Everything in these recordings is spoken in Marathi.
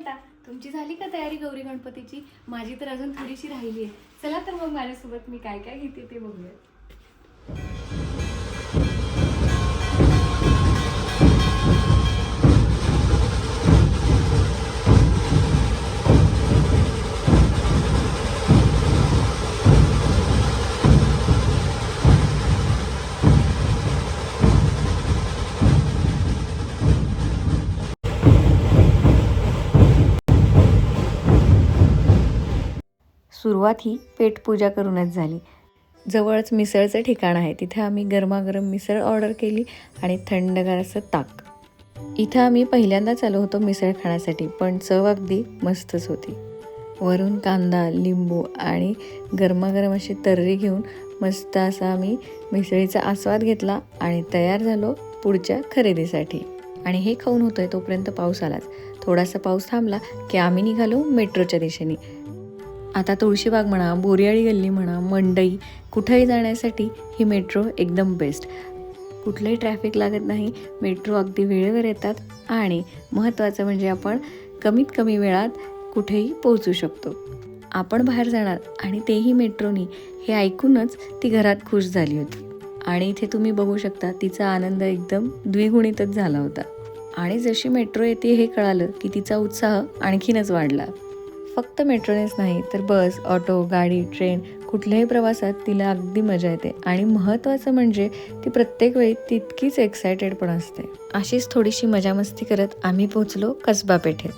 म्हणता? तुमची झाली का तयारी गौरी गणपतीची? माझी तर अजून थोडीशी राहिली आहे. चला तर मग माझ्यासोबत मी काय काय घेते ते बघूया सुरुवात ही पेटपूजा करूनच झाली. जवळच मिसळचं ठिकाण आहे. तिथे आम्ही गरमागरम मिसळ ऑर्डर केली आणि थंडगार असं ताक. इथं आम्ही पहिल्यांदाच आलो होतो मिसळ खाण्यासाठी पण चव अगदी मस्तच होती. वरून कांदा लिंबू आणि गरमागरम अशी तर्री घेऊन मस्त असा आम्ही मिसळीचा आस्वाद घेतला आणि तयार झालो पुढच्या खरेदीसाठी. आणि हे खाऊन होतोय तोपर्यंत पाऊस आलाच. थोडासा पाऊस थांबला की आम्ही निघालो मेट्रोच्या दिशेने. आता तुळशीबाग म्हणा बोरियाळी गल्ली म्हणा मंडई कुठेही जाण्यासाठी ही मेट्रो एकदम बेस्ट कुठलंही ट्रॅफिक लागत नाही मेट्रो अगदी वेळेवर येतात आणि महत्त्वाचं म्हणजे आपण कमीत कमी वेळात कुठेही पोहोचू शकतो. आपण बाहेर जाणार आणि तेही मेट्रोनी हे ऐकूनच ती घरात खुश झाली होती. आणि इथे तुम्ही बघू शकता तिचा आनंद एकदम द्विगुणितच झाला होता. आणि जशी मेट्रो येते हे कळालं की तिचा उत्साह आणखीनच वाढला. फक्त मेट्रोनेच नाही तर बस ऑटो गाडी ट्रेन कुठल्याही प्रवासात तिला अगदी मजा येते. आणि महत्त्वाचं म्हणजे ती प्रत्येक वेळी तितकीच एक्सायटेड पण असते. अशीच थोडीशी मजामस्ती करत आम्ही पोहोचलो कसबा पेठेत.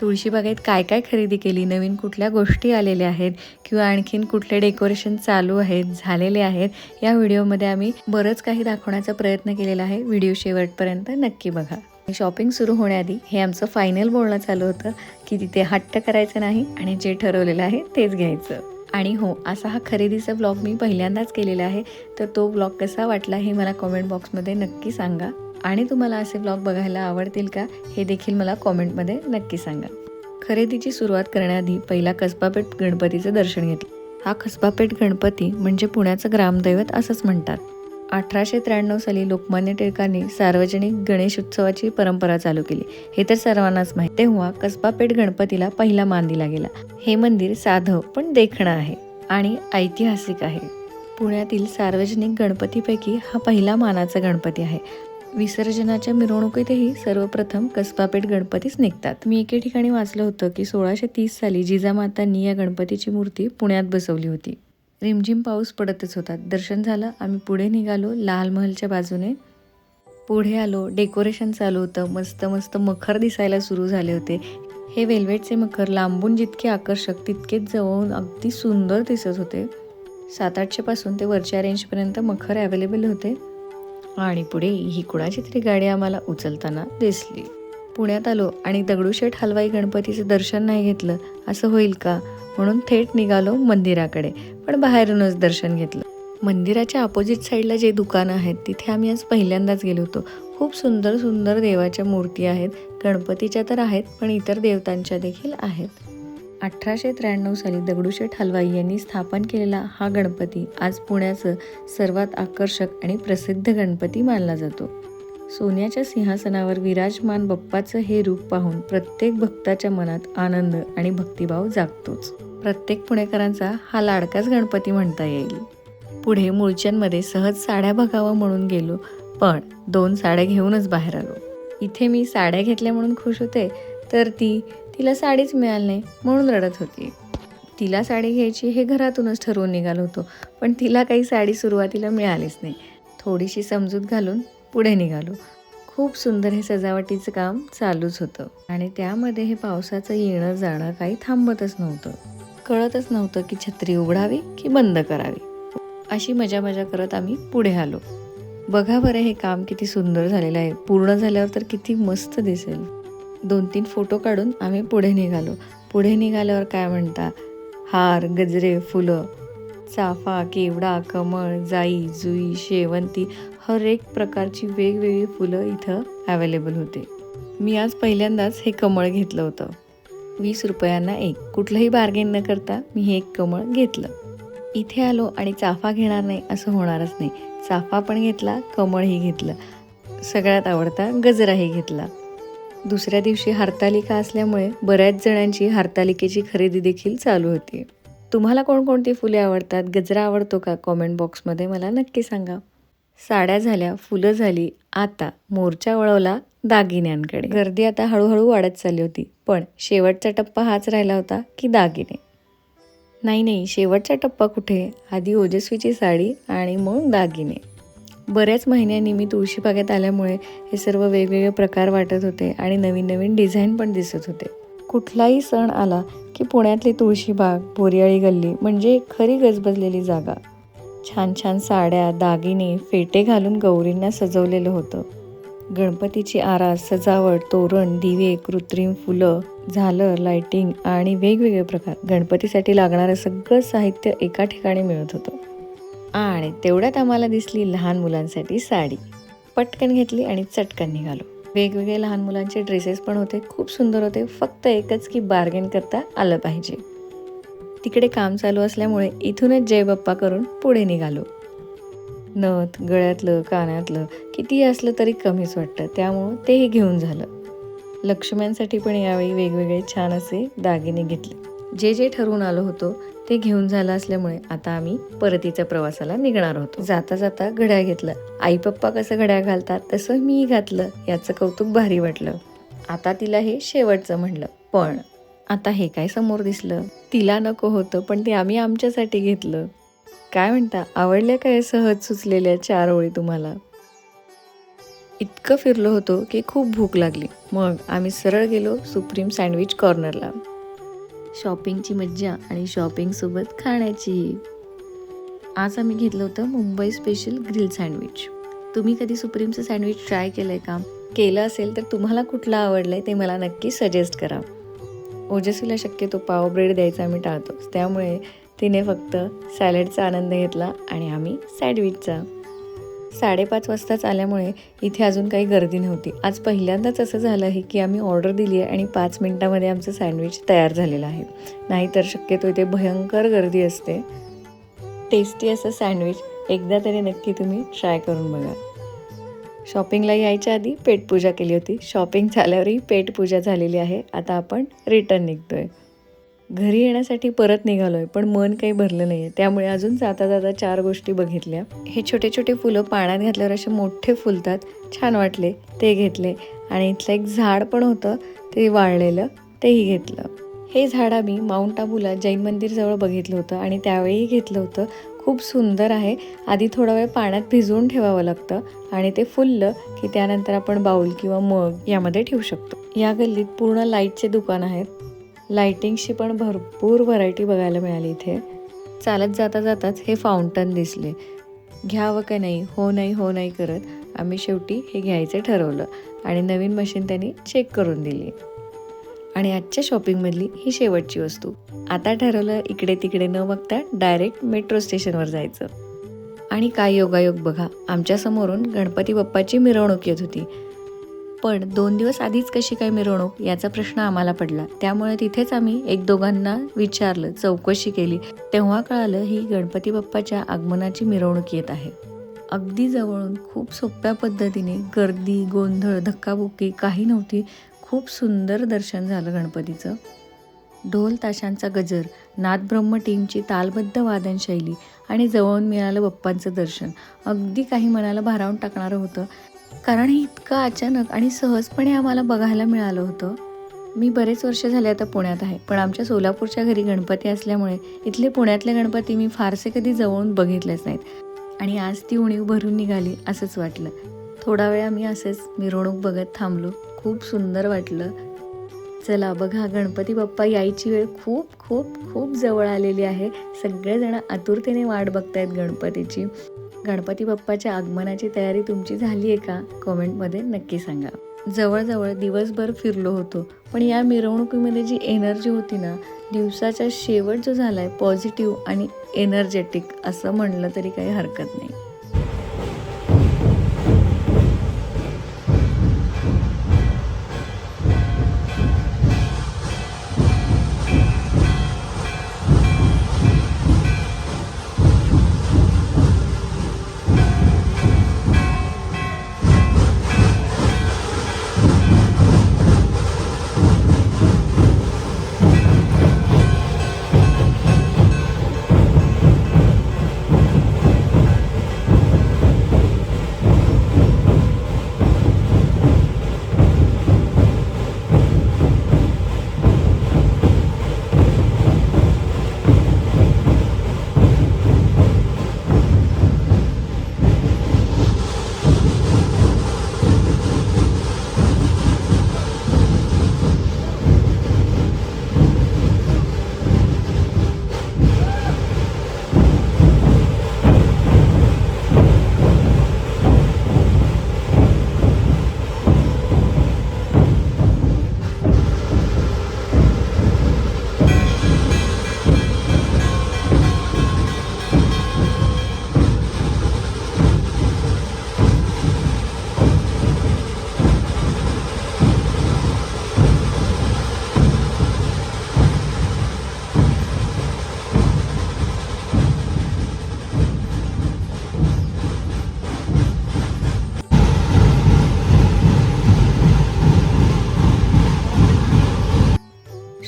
तुळशीबागेत काय काय खरेदी केली नवीन कुठल्या गोष्टी आलेल्या आहेत किंवा आणखीन कुठले डेकोरेशन चालू आहेत झालेले आहेत या व्हिडिओमध्ये आम्ही बरंच काही दाखवण्याचा प्रयत्न केलेला आहे. व्हिडिओ शेवटपर्यंत नक्की बघा. शॉपिंग सुरू होण्याआधी हे आमचं फायनल बोलणं चालू होतं की तिथे हट्ट करायचं नाही आणि जे ठरवलेलं आहे तेच घ्यायचं. आणि हो असा हा खरेदीचा ब्लॉग मी पहिल्यांदाच केलेला आहे तर तो ब्लॉग कसा वाटला हे मला कॉमेंट बॉक्समध्ये नक्की सांगा. आणि तुम्हाला असे ब्लॉग बघायला आवडतील का हे देखील मला कॉमेंटमध्ये नक्की सांगा. खरेदीची सुरुवात करण्याआधी पहिला कसबापेठ गणपतीचं दर्शन घेतलं. हा कसबापेठ गणपती म्हणजे पुण्याचं ग्रामदैवत असंच म्हणतात. अठराशे त्र्याण्णव साली लोकमान्य टिळकांनी सार्वजनिक गणेश उत्सवाची परंपरा चालू केली. हे तर सर्वांनाच माहीत. तेव्हा कसबा पेठ गणपतीला पहिला मान दिला गेला. हे मंदिर साधं पण देखणं आहे आणि ऐतिहासिक आहे. पुण्यातील सार्वजनिक गणपतीपैकी हा पहिला मानाचा गणपती आहे. विसर्जनाच्या मिरवणुकीतही सर्वप्रथम कसबापेठ गणपतीच निघतात. मी एके ठिकाणी वाचलं होतं की सोळाशे तीस साली जिजामातांनी या गणपतीची मूर्ती पुण्यात बसवली होती. रिमझिम पाऊस पडतच होता. दर्शन झालं आम्ही पुढे निघालो लाल महलच्या बाजूने. पुढे आलो डेकोरेशन चालू होतं. मस्त मस्त मखर दिसायला सुरू झाले होते. हे वेल्वेटचे मखर लांबून जितके आकर्षक तितकेच जवळून अगदी सुंदर दिसत होते. सात आठशेपासून ते वरच्या रेंजपर्यंत मखर अवेलेबल होते. आणि पुढे ही कुणाची तरी गाडी आम्हाला उचलताना दिसली. पुण्यात आलो आणि दगडूशेठ हलवाई गणपतीचं दर्शन नाही घेतलं असं होईल का? म्हणून थेट निघालो मंदिराकडे पण बाहेरूनच दर्शन घेतलं. मंदिराच्या अपोजिट साईडला जे दुकानं आहेत तिथे आम्ही आज पहिल्यांदाच गेलो होतो. खूप सुंदर सुंदर देवाच्या मूर्ती आहेत. गणपतीच्या तर आहेत पण इतर देवतांच्या देखील आहेत. अठराशे त्र्याण्णव साली दगडूशेठ हलवाई यांनी स्थापन केलेला हा गणपती आज पुण्याचं सर्वात आकर्षक आणि प्रसिद्ध गणपती मानला जातो. सोन्याच्या सिंहासनावर विराजमान बाप्पाचं हे रूप पाहून प्रत्येक भक्ताच्या मनात आनंद आणि भक्तिभाव जागतोच. प्रत्येक पुणेकरांचा हा लाडकाच गणपती म्हणता येईल. पुढे मूळच्यांमध्ये सहज साड्या बघावं म्हणून गेलो पण दोन साड्या घेऊनच बाहेर आलो. इथे मी साड्या घेतल्या म्हणून खुश होते तर ती तिला साडीच मिळाली नाही म्हणून रडत होती. तिला साडी घ्यायची हे घरातूनच ठरवून निघालो होतो पण तिला काही साडी सुरुवातीला मिळालीच नाही. थोडीशी समजूत घालून पुढे निघालो. खूप सुंदर हे सजावटीचं काम चालूच होतं. आणि त्यामध्ये हे पावसाचं येणं जाणं काही थांबतच नव्हतं. कळतच नव्हतं की छत्री उघडावी की बंद करावी. अशी मजा मजा करत आम्ही पुढे आलो. बघा बरं हे काम किती सुंदर झालेलं आहे. पूर्ण झाल्यावर तर किती मस्त दिसेल. दोन तीन फोटो काढून आम्ही पुढे निघालो. पुढे निघाल्यावर काय म्हणता? हार गजरे फुलं. चाफा केवडा कमळ जाई जुई शेवंती. हर एक प्रकारची वेगवेगळी फुलं इथं अवेलेबल होते. मी आज पहिल्यांदाच हे कमळ घेतलं होतं. वीस रुपयांना एक. कुठलंही बार्गेन न करता मी हे एक कमळ घेतलं. इथे आलो आणि चाफा घेणार नाही असं होणारच नाही. चाफा पण घेतला कमळही घेतलं. सगळ्यात आवडता गजराही घेतला. दुसऱ्या दिवशी हरतालिका असल्यामुळे बऱ्याच जणांची हरतालिकेची खरेदी देखील चालू होती. तुम्हाला कोणकोणती फुले आवडतात? गजरा आवडतो का? कॉमेंट बॉक्समध्ये मला नक्की सांगा. साड्या झाल्या फुलं झाली. आता मोर्चा वळवला दागिन्यांकडे. गर्दी आता हळूहळू वाढत चालली होती. पण शेवटचा टप्पा हाच राहिला होता की दागिने. नाही नाही शेवटचा टप्पा कुठे? आधी ओजस्वीची साडी आणि मग दागिने. बऱ्याच महिन्यांनी मी तुळशीबागेत आल्यामुळे हे सर्व वेगवेगळे प्रकार वाटत होते आणि नवीन नवीन डिझाईन पण दिसत होते. कुठलाही सण आला की पुण्यातली तुळशीबाग बोरियाळी गल्ली म्हणजे खरी गजबजलेली जागा. छान छान साड्या दागिने फेटे घालून गौरींना सजवलेलं होतं. गणपतीची आरास सजावट तोरण दिवे कृत्रिम फुलं झालर लायटिंग आणि वेगवेगळे प्रकार गणपतीसाठी लागणारं सगळं साहित्य एका ठिकाणी मिळत होतं. आणि तेवढ्यात आम्हाला दिसली लहान मुलांसाठी साडी. पटकन घेतली आणि चटकन निघालो. वेगवेगळे लहान मुलांचे ड्रेसेस पण होते खूप सुंदर होते फक्त एकच की बार्गेन करता आलं पाहिजे. तिकडे काम चालू असल्यामुळे इथूनच जय बाप्पा करून पुढे निघालो. नथ गळ्यातलं कानातलं कितीही असलं तरी कमीच वाटतं. त्यामुळं तेही घेऊन झालं. लक्ष्म्यांसाठी पण यावेळी वेगवेगळे छान असे दागिने घेतले. जे जे ठरवून आलो होतो ते घेऊन झालं असल्यामुळे आता आम्ही परतीच्या प्रवासाला निघणार होतो. जाता जाता घड्याळ घेतलं. आई पप्पा कसं घड्याळ घालतात तसं मी घातलं. याचं कौतुक भारी वाटलं. आता तिला हे शेवटचं म्हणलं. पण आता हे काय समोर दिसलं? तिला नको होतं पण ते आम्ही आमच्यासाठी घेतलं. काय म्हणता आवडल्या काय सहज सुचलेल्या चार ओळी तुम्हाला? इतकं फिरलो होतो की खूप भूक लागली. मग आम्ही सरळ गेलो सुप्रीम सँडविच कॉर्नरला. शॉपिंगची मज्जा आणि शॉपिंगसोबत खाण्याची. आज आम्ही घेतलं होतं मुंबई स्पेशल ग्रिल सँडविच. तुम्ही कधी सुप्रीमचं सँडविच ट्राय केलं आहे का? केलं असेल तर तुम्हाला कुठलं आवडलं आहे ते मला नक्की सजेस्ट करा. ओजस्वीला शक्यतो पाव ब्रेड द्यायचा आम्ही टाळतोच त्यामुळे तिने फक्त सॅलडचा आनंद घेतला आणि आम्ही सँडविचचा. साडेपाच वाजताच आल्यामुळे इथे अजून काही गर्दी नव्हती. आज पहिल्यांदाच असं झालं आहे की आम्ही ऑर्डर दिली आहे आणि पाच मिनटामध्ये आमचं सँडविच तयार झालेलं आहे. नाहीतर शक्यतो इथे भयंकर गर्दी असते. टेस्टी असं सँडविच एकदा तरी नक्की तुम्ही ट्राय करून बघा. शॉपिंगला यायच्या आधी पेटपूजा केली होती. शॉपिंग झाल्यावरही पेटपूजा झालेली आहे. आता आपण रिटर्न निघतोय. घरी येण्यासाठी परत निघालोय पण मन काही भरलं नाही आहे त्यामुळे अजून जाता जाता चार गोष्टी बघितल्या. हे छोटे छोटे फुलं पाण्यात घातल्यावर असे मोठे फुलतात. छान वाटले ते घेतले. आणि इथलं एक झाड पण होतं ते वाळलेलं तेही घेतलं. हे झाड आम्ही माउंट आबूला जैन मंदिरजवळ बघितलं होतं आणि त्यावेळीही घेतलं होतं. खूप सुंदर आहे. आधी थोडा वेळ पाण्यात भिजवून ठेवावं लागतं आणि ते फुललं की त्यानंतर आपण बाऊल किंवा मग यामध्ये ठेवू शकतो. या गल्लीत पूर्ण लाईटचे दुकान आहेत. लाइटिंगची पण भरपूर व्हरायटी बघायला मिळाली इथे. चालत जाता जाताच हे फाउंटन दिसले. घ्यावं का नाही हो नाही हो नाही करत आम्ही शेवटी हे घ्यायचं ठरवलं आणि नवीन मशीन त्यांनी चेक करून दिली. आणि आजच्या शॉपिंगमधली ही शेवटची वस्तू. आता ठरवलं इकडे तिकडे न बघता डायरेक्ट मेट्रो स्टेशनवर जायचं. आणि काय योगायोग बघा आमच्या समोरून गणपती बाप्पाची मिरवणूक येत होती. पण दोन दिवस आधीच कशी काय मिरवणूक याचा प्रश्न आम्हाला पडला. त्यामुळे तिथेच आम्ही एक दोघांना विचारलं चौकशी केली. तेव्हा कळालं ही गणपती बाप्पाच्या आगमनाची मिरवणूक येत आहे. अगदी जवळून खूप सोप्या पद्धतीने गर्दी गोंधळ धक्काबुक्की काही नव्हती. खूप सुंदर दर्शन झालं गणपतीचं. ढोल ताशांचा गजर नादब्रह्म टीमची तालबद्ध वादनशैली आणि जवळून मिळालं बाप्पांचं दर्शन. अगदी काही मनाला भारावून टाकणारं होतं. कारण हे इतकं अचानक आणि सहजपणे आम्हाला बघायला मिळालं होतं. मी बरेच वर्ष झाले आता पुण्यात आहे पण आमच्या सोलापूरच्या घरी गणपती असल्यामुळे इथले पुण्यातले गणपती मी फारसे कधी जवळून बघितलेच नाहीत. आणि आज ती उणीव भरून निघाली असंच वाटलं. थोडा वेळ आम्ही असेच मिरवणूक बघत थांबलो. खूप सुंदर वाटलं. चला बघा गणपती बाप्पा यायची वेळ खूप खूप खूप जवळ आलेली आहे. सगळेजण आतुरतेने वाट बघतायत गणपतीची. गणपती बाप्पाच्या आगमनाची तयारी तुमची झाली आहे का? कॉमेंटमध्ये नक्की सांगा. जवळजवळ दिवसभर फिरलो होतो. पण या मिरवणुकीमध्ये जी एनर्जी होती ना दिवसाचा शेवट जो झाला आहे पॉझिटिव्ह आणि एनर्जेटिक असं म्हणलं तरी काही हरकत नाही.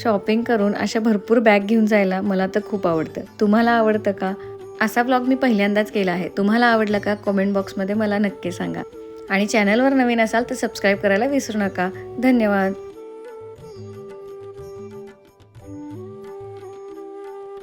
शॉपिंग करून अशा भरपूर बॅग घेऊन जायला मला तर खूप आवडतं. तुम्हाला आवडतं का? असा ब्लॉग मी पहिल्यांदाच केला आहे. तुम्हाला आवडला का? कॉमेंट बॉक्समध्ये मला नक्की सांगा. आणि चॅनलवर नवीन असाल तर सबस्क्राईब करायला विसरू नका. धन्यवाद.